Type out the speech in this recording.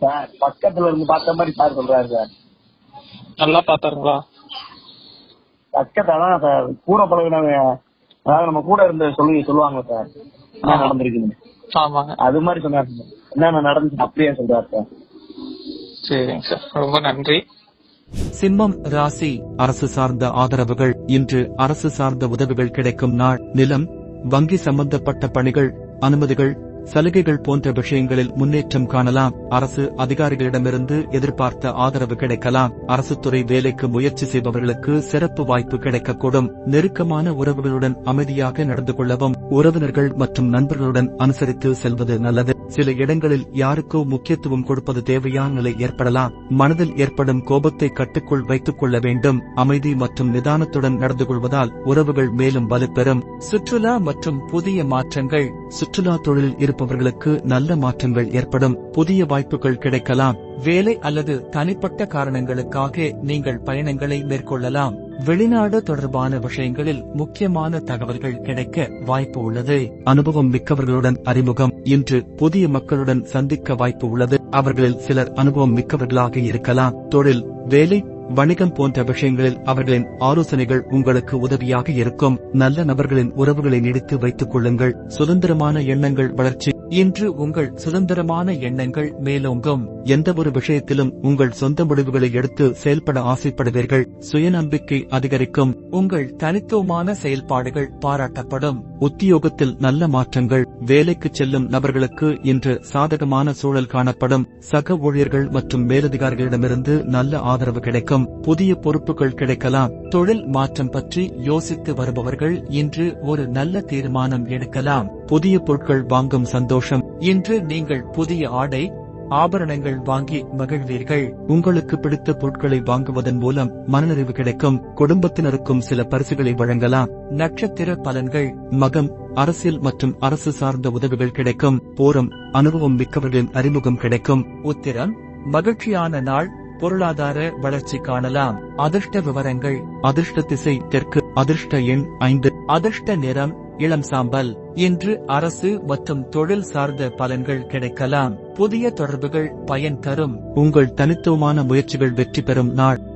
Sir பக்கத்துல இருந்து பார்த்த மாதிரி சார் சொல்றாரு சார். நல்லா பார்த்தாருங்களா? பக்கத்துல தான் சார் கூட பழகினவங்க அதாவது நம்ம கூட இருந்த சொல்லி சொல்லுவாங்க சார் என்ன நடந்திருக்குன்னு ஆமாங்க. அது மாதிரி சொன்னார் சார். என்னென்ன நடந்துச்சு அப்படியே சொல்றாரு சார். சரிங்க சார். ரொம்ப நன்றி. சிம்மம் ராசி அரசு சார்ந்த ஆதரவுகள். இன்று அரசு சார்ந்த உதவிகள் கிடைக்கும் நாள். நிலம் வங்கி சம்பந்தப்பட்ட பணிகள் அனுமதிகள் சலுகைகள் போன்ற விஷயங்களில் முன்னேற்றம் காணலாம். அரசு அதிகாரிகளிடமிருந்து எதிர்பார்த்த ஆதரவு கிடைக்கலாம். அரசு துறை வேலைக்கு முயற்சி செய்பவர்களுக்கு சிறப்பு வாய்ப்பு கிடைக்கக்கூடும். நெருக்கமான உறவுகளுடன் அமைதியாக நடந்து கொள்ளவும் உறவினர்கள் மற்றும் நண்பர்களுடன் அனுசரித்து செல்வது நல்லது. சில இடங்களில் யாருக்கோ முக்கியத்துவம் கொடுப்பது தேவையான நிலை ஏற்படலாம். மனதில் ஏற்படும் கோபத்தை கட்டுக்குள் வைத்துக் கொள்ள வேண்டும். அமைதி மற்றும் நிதானத்துடன் நடந்து கொள்வதால் உறவுகள் மேலும் வலுப்பெறும். சுற்றுலா மற்றும் புதிய மாற்றங்கள். சுற்றுலா தொழிலில் இருப்பவர்களுக்கு நல்ல மாற்றங்கள் ஏற்படும். புதிய வாய்ப்புகள் கிடைக்கலாம். வேலை அல்லது தனிப்பட்ட காரணங்களுக்காக நீங்கள் பயணங்களை மேற்கொள்ளலாம். வெளிநாடு தொடர்பான விஷயங்களில் முக்கியமான தகவல்கள் கிடைக்க வாய்ப்பு உள்ளது. அனுபவம் மிக்கவர்களுடன் அறிமுகம். இன்று புதிய மக்களுடன் சந்திக்க வாய்ப்பு உள்ளது. அவர்களில் சிலர் அனுபவம் மிக்கவர்களாக இருக்கலாம். தொழில் வேலை வணிகம் போன்ற விஷயங்களில் அவர்களின் ஆலோசனைகள் உங்களுக்கு உதவியாக இருக்கும். நல்ல நபர்களின் உறவுகளை நீடித்து வைத்துக் கொள்ளுங்கள். சுதந்திரமான எண்ணங்கள் வளர்ச்சி. இன்று உங்கள் சுதந்திரமான எண்ணங்கள் மேலோங்கும். எந்த ஒரு விஷயத்திலும் உங்கள் சொந்த முடிவுகளை எடுத்து செயல்பட ஆசைப்படுவீர்கள். சுயநம்பிக்கை அதிகரிக்கும். உங்கள் தனித்துவமான செயல்பாடுகள் பாராட்டப்படும். உத்தியோகத்தில் நல்ல மாற்றங்கள் வேலைக்கு செல்லும் நபர்களுக்கு இன்று சாதகமான சூழல் காணப்படும். சக ஊழியர்கள் மற்றும் மேலதிகாரிகளிடமிருந்து நல்ல ஆதரவு கிடைக்கும் புதிய பொறுப்புகள் கிடைக்கலாம். தொழில் மாற்றம் பற்றி யோசித்து வருபவர்கள் இன்று ஒரு நல்ல தீர்மானம் எடுக்கலாம். புதிய பொருட்கள் வாங்கும் சந்தோஷம். இன்று நீங்கள் புதிய ஆடை ஆபரணங்கள் வாங்கி மகிழ்வீர்கள். உங்களுக்கு பிடித்த பொருட்களை வாங்குவதன் மூலம் மனநிறைவு கிடைக்கும். குடும்பத்தினருக்கும் சில பரிசுகளை வழங்கலாம். நட்சத்திர பலன்கள் மகம் அரசியல் மற்றும் அரசு சார்ந்த உதவிகள் கிடைக்கும். போரம் அனுபவம் மிக்கவர்களின் அறிமுகம் கிடைக்கும். உத்திரம் மகிழ்ச்சியான நாள் பொருளாதார வளர்ச்சி காணலாம். அதிர்ஷ்ட விவரங்கள் அதிர்ஷ்ட திசை தெற்கு அதிர்ஷ்ட எண் ஐந்து. அதிர்ஷ்ட நிறம் இளம் சாம்பல். இன்று அரசு மற்றும் தொழில் சார்ந்த பலன்கள் கிடைக்கலாம். புதிய தொடர்புகள் பயன் தரும். உங்கள் தனித்துவமான முயற்சிகள் வெற்றி பெறும் நாள்.